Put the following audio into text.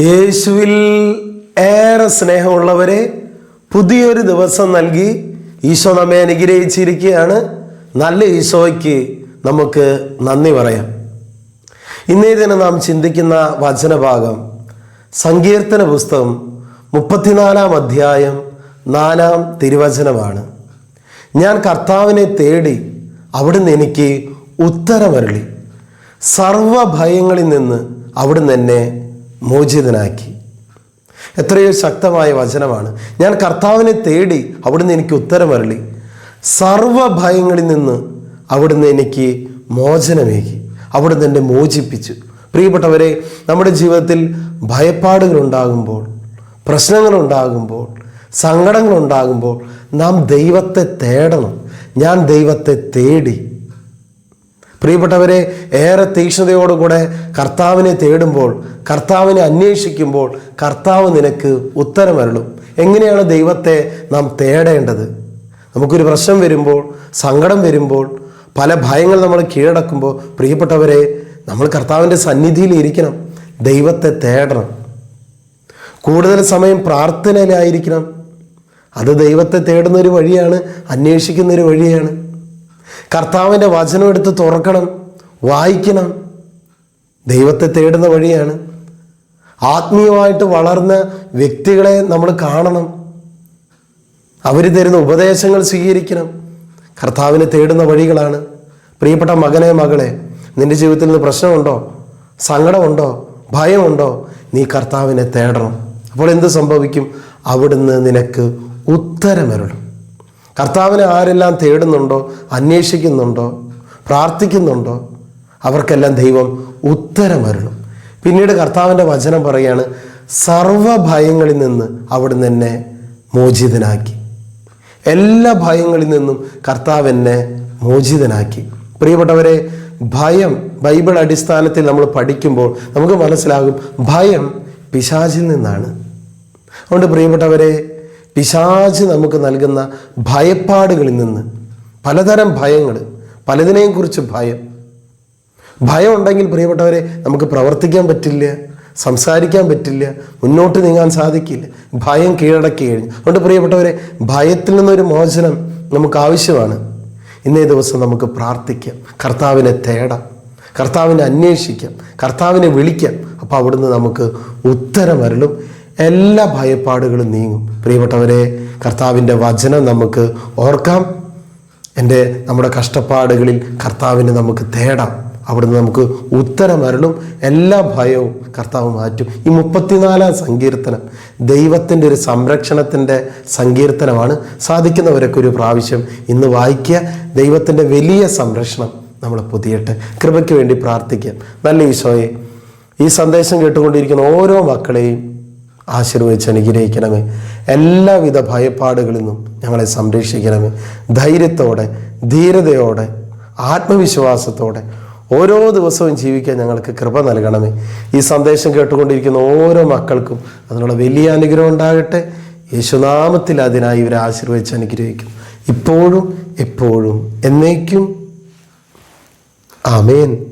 യേശുവിൽ ഏറെ സ്നേഹമുള്ളവരെ പുതിയൊരു ദിവസം നൽകി ഈശോ നമ്മെ അനുഗ്രഹിച്ചിരിക്കുകയാണ്. നല്ല ഈശോയ്ക്ക് നമുക്ക് നന്ദി പറയാം. ഇന്നേ ദിനം നാം ചിന്തിക്കുന്ന വചനഭാഗം സങ്കീർത്തന പുസ്തകം മുപ്പത്തിനാലാം അധ്യായം നാലാം തിരുവചനമാണ്. ഞാൻ കർത്താവിനെ തേടി അവിടുന്ന് എനിക്ക് ഉത്തരമരളി. സർവഭയങ്ങളിൽ നിന്ന് അവിടുന്ന് എന്നെ മോചിതനാക്കി. എത്രയോ ശക്തമായ വചനമാണ്. ഞാൻ കർത്താവിനെ തേടി അവിടുന്ന് എനിക്ക് ഉത്തരമരളി. സർവഭയങ്ങളിൽ നിന്ന് അവിടുന്ന് എനിക്ക് മോചനമേകി. അവിടുന്ന് എന്നെ മോചിപ്പിച്ചു. പ്രിയപ്പെട്ടവരെ നമ്മുടെ ജീവിതത്തിൽ ഭയപ്പാടുകളുണ്ടാകുമ്പോൾ പ്രശ്നങ്ങളുണ്ടാകുമ്പോൾ സങ്കടങ്ങളുണ്ടാകുമ്പോൾ നാം ദൈവത്തെ തേടണം. ഞാൻ ദൈവത്തെ തേടി പ്രിയപ്പെട്ടവരെ ഏറെ തീക്ഷ്ണതയോടുകൂടെ കർത്താവിനെ തേടുമ്പോൾ കർത്താവിനെ അന്വേഷിക്കുമ്പോൾ കർത്താവ് നിനക്ക് ഉത്തരമരുളും. എങ്ങനെയാണ് ദൈവത്തെ നാം തേടേണ്ടത്? നമുക്കൊരു പ്രശ്നം വരുമ്പോൾ സങ്കടം വരുമ്പോൾ പല ഭയങ്ങൾ നമ്മൾ കീഴടക്കുമ്പോൾ പ്രിയപ്പെട്ടവരെ നമ്മൾ കർത്താവിന്റെ സന്നിധിയിൽ ഇരിക്കണം. ദൈവത്തെ തേടണം. കൂടുതൽ സമയം പ്രാർത്ഥനയിലായിരിക്കണം. അത് ദൈവത്തെ തേടുന്നൊരു വഴിയാണ് അന്വേഷിക്കുന്നൊരു വഴിയാണ്. കർത്താവിന്റെ വചനം എടുത്ത് തുറക്കണം വായിക്കണം. ദൈവത്തെ തേടുന്ന വഴിയാണ്. ആത്മീയമായിട്ട് വളർന്ന വ്യക്തികളെ നമ്മൾ കാണണം. അവർ തരുന്ന ഉപദേശങ്ങൾ സ്വീകരിക്കണം. കർത്താവിനെ തേടുന്ന വഴികളാണ്. പ്രിയപ്പെട്ട മകനെ മകളെ നിന്റെ ജീവിതത്തിൽ നിന്ന് പ്രശ്നമുണ്ടോ? സങ്കടമുണ്ടോ? ഭയമുണ്ടോ? നീ കർത്താവിനെ തേടണം. അപ്പോൾ എന്ത് സംഭവിക്കും? അവിടുന്ന് നിനക്ക് ഉത്തരമരുളും. കർത്താവിനെ ആരെല്ലാം തേടുന്നുണ്ടോ അന്വേഷിക്കുന്നുണ്ടോ പ്രാർത്ഥിക്കുന്നുണ്ടോ അവർക്കെല്ലാം ദൈവം ഉത്തരമരണം പിന്നീട് കർത്താവിന്റെ വചനം പറയാണ് സർവഭയങ്ങളിൽ നിന്ന് അവിടുന്ന് എന്നെ മോചിതനാക്കി. എല്ലാ ഭയങ്ങളിൽ നിന്നും കർത്താവ് എന്നെ മോചിതനാക്കി. പ്രിയപ്പെട്ടവരെ ഭയം ബൈബിൾ അടിസ്ഥാനത്തിൽ നമ്മൾ പഠിക്കുമ്പോൾ നമുക്ക് മനസ്സിലാകും ഭയം പിശാചിൽ നിന്നാണ്. അതുകൊണ്ട് പ്രിയപ്പെട്ടവരെ പിശാച് നമുക്ക് നൽകുന്ന ഭയപ്പാടുകളിൽ നിന്ന് പലതരം ഭയങ്ങൾ പലതിനെയും കുറിച്ച് ഭയം. ഭയം ഉണ്ടെങ്കിൽ പ്രിയപ്പെട്ടവരെ നമുക്ക് പ്രവർത്തിക്കാൻ പറ്റില്ല സംസാരിക്കാൻ പറ്റില്ല മുന്നോട്ട് നീങ്ങാൻ സാധിക്കില്ല. ഭയം കീഴടക്കി കഴിഞ്ഞു. അതുകൊണ്ട് പ്രിയപ്പെട്ടവരെ ഭയത്തിൽ നിന്നൊരു മോചനം നമുക്ക് ആവശ്യമാണ്. ഇന്നേ ദിവസം നമുക്ക് പ്രാർത്ഥിക്കാം. കർത്താവിനെ തേടാം. കർത്താവിനെ അന്വേഷിക്കാം. കർത്താവിനെ വിളിക്കാം. അപ്പോൾ അവിടുന്ന് നമുക്ക് ഉത്തരമരളും എല്ലാ ഭയപ്പാടുകളും നീങ്ങും. പ്രിയപ്പെട്ടവരെ കർത്താവിന്റെ വചനം നമുക്ക് ഓർക്കാം. എന്റെ നമ്മുടെ കഷ്ടപ്പാടുകളിൽ കർത്താവിനെ നമുക്ക് തേടാം. അവിടുന്ന് നമുക്ക് ഉത്തരമരളും എല്ലാ ഭയവും കർത്താവ് മാറ്റും. ഈ മുപ്പത്തിനാലാം സങ്കീർത്തനം ദൈവത്തിന്റെ ഒരു സംരക്ഷണത്തിന്റെ സങ്കീർത്തനമാണ്. സാധിക്കുന്നവരൊക്കെ ഒരു പ്രാവശ്യം ഇന്ന് വായിക്കുക. ദൈവത്തിന്റെ വലിയ സംരക്ഷണം നമ്മൾ പുതിയട്ടെ കൃപയ്ക്ക് വേണ്ടി പ്രാർത്ഥിക്കാം. നല്ല ഈശോയെ ഈ സന്ദേശം കേട്ടുകൊണ്ടിരിക്കുന്ന ഓരോ മക്കളെയും ആശീർവദിച്ച് അനുഗ്രഹിക്കണമേ. എല്ലാവിധ ഭയപ്പാടുകളിൽ നിന്നും ഞങ്ങളെ സംരക്ഷിക്കണമേ. ധൈര്യത്തോടെ ധീരതയോടെ ആത്മവിശ്വാസത്തോടെ ഓരോ ദിവസവും ജീവിക്കാൻ ഞങ്ങൾക്ക് കൃപ നൽകണമേ. ഈ സന്ദേശം കേട്ടുകൊണ്ടിരിക്കുന്ന ഓരോ മക്കൾക്കും അതിനുള്ള വലിയ അനുഗ്രഹം ഉണ്ടാകട്ടെ. യേശുനാമത്തിൽ അതിനായി ഇവരെ ആശീർവദിച്ച് അനുഗ്രഹിക്കും. ഇപ്പോഴും എപ്പോഴും എന്നേക്കും. ആമേൻ.